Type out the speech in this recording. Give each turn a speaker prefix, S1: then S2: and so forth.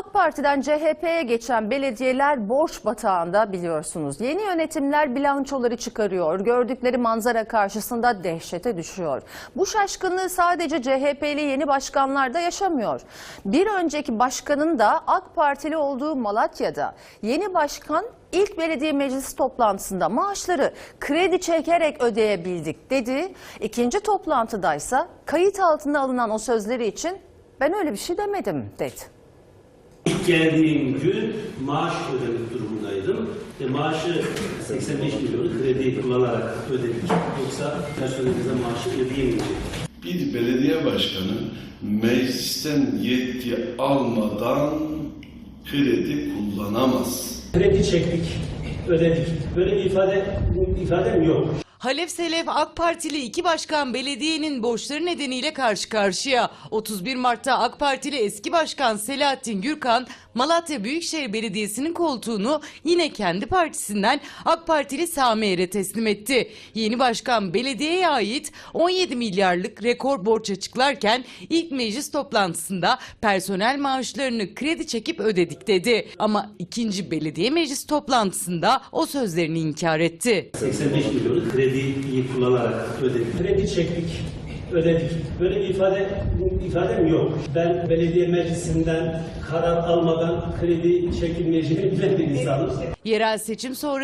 S1: AK Parti'den CHP'ye geçen belediyeler borç batağında biliyorsunuz. Yeni yönetimler bilançoları çıkarıyor. Gördükleri manzara karşısında dehşete düşüyor. Bu şaşkınlığı sadece CHP'li yeni başkanlar da yaşamıyor. Bir önceki başkanın da AK Partili olduğu Malatya'da yeni başkan ilk belediye meclisi toplantısında maaşları kredi çekerek ödeyebildik dedi. İkinci toplantıdaysa kayıt altına alınan o sözleri için ben öyle bir şey demedim dedi.
S2: Geldiğim gün maaş ödemek durumundaydım. Ve maaşı 85 milyonu kredi kullanarak ödedik. Yoksa personelimize maaşı ödeyemeyecektik.
S3: Bir belediye başkanı meclisten yetki almadan kredi kullanamaz.
S2: Kredi çektik, ödedik. Böyle bir ifade, ifadem yok.
S4: Halef Selef AK Partili iki başkan belediyenin borçları nedeniyle karşı karşıya. 31 Mart'ta AK Partili eski başkan Selahattin Gürkan Malatya Büyükşehir Belediyesi'nin koltuğunu yine kendi partisinden AK Partili Sami Er'e teslim etti. Yeni başkan belediyeye ait 17 milyarlık rekor borç açıklarken ilk meclis toplantısında personel maaşlarını kredi çekip ödedik dedi. Ama ikinci belediye meclis toplantısında o sözlerini inkar etti.
S2: 85 milyonu krediyi kullanarak ödedik. Kredi çektik, ödedik. Böyle bir ifade, ifadem yok. Ben belediye meclisinden karar almadan kredi çekilmeyeceğini bilen bir insanım.
S4: Yerel seçim sonrası